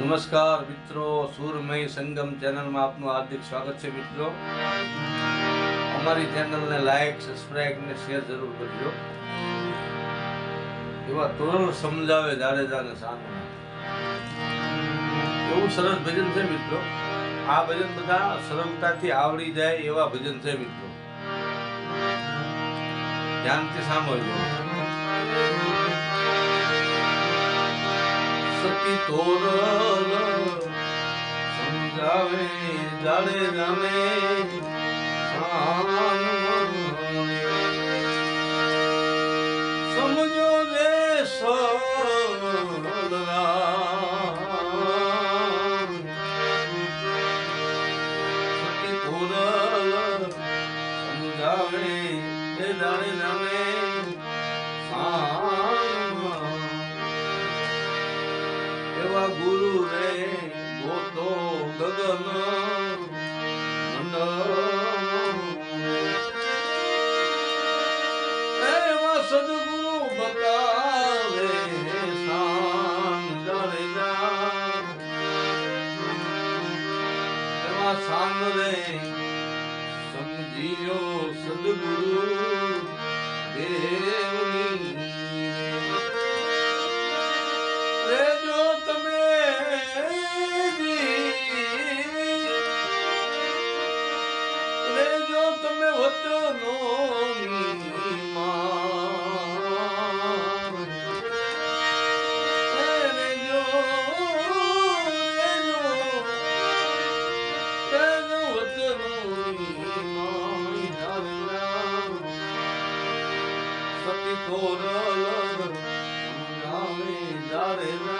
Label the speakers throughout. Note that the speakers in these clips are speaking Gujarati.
Speaker 1: નમસ્કાર મિત્રો, સુરમય સંગમ ચેનલમાં આપનું હાર્દિક સ્વાગત છે મિત્રો. અમારી ચેનલને લાઈક સબસ્ક્રાઈબ અને શેર જરૂર કરજો. એવા તોરણ સમજાવે જાડેજાને સામે એવું સરસ ભજન છે મિત્રો. આ ભજન બધા સરળતાથી આવડી જાય એવા ભજન છે મિત્રો. ધ્યાનથી સાંભળજો. સતી તોરલ સમજાવે જાડે જાને સમજો રે સતી તોરલ સમજાવે એ જાડે એવા ગુરુ રે ગોતો ગગન એવા સદગુરુ બતાવે સાંગ રે રે જો તમે વચનો સતી તોરલ નામે જાડે નામે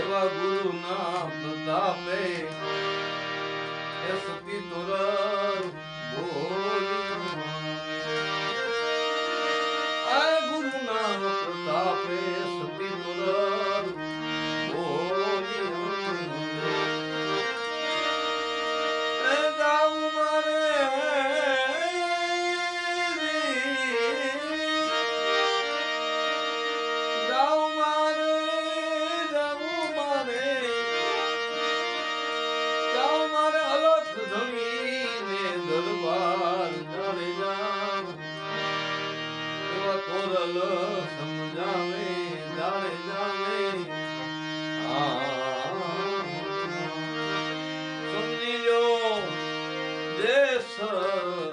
Speaker 1: એવા ગુરુના પ્રતાપે એ સતી તોર બોલી. આ ગુરુના પ્રતાપે સતી તોર કોરલ સમજાવે જાણે જાણે. સમજી લો જે સર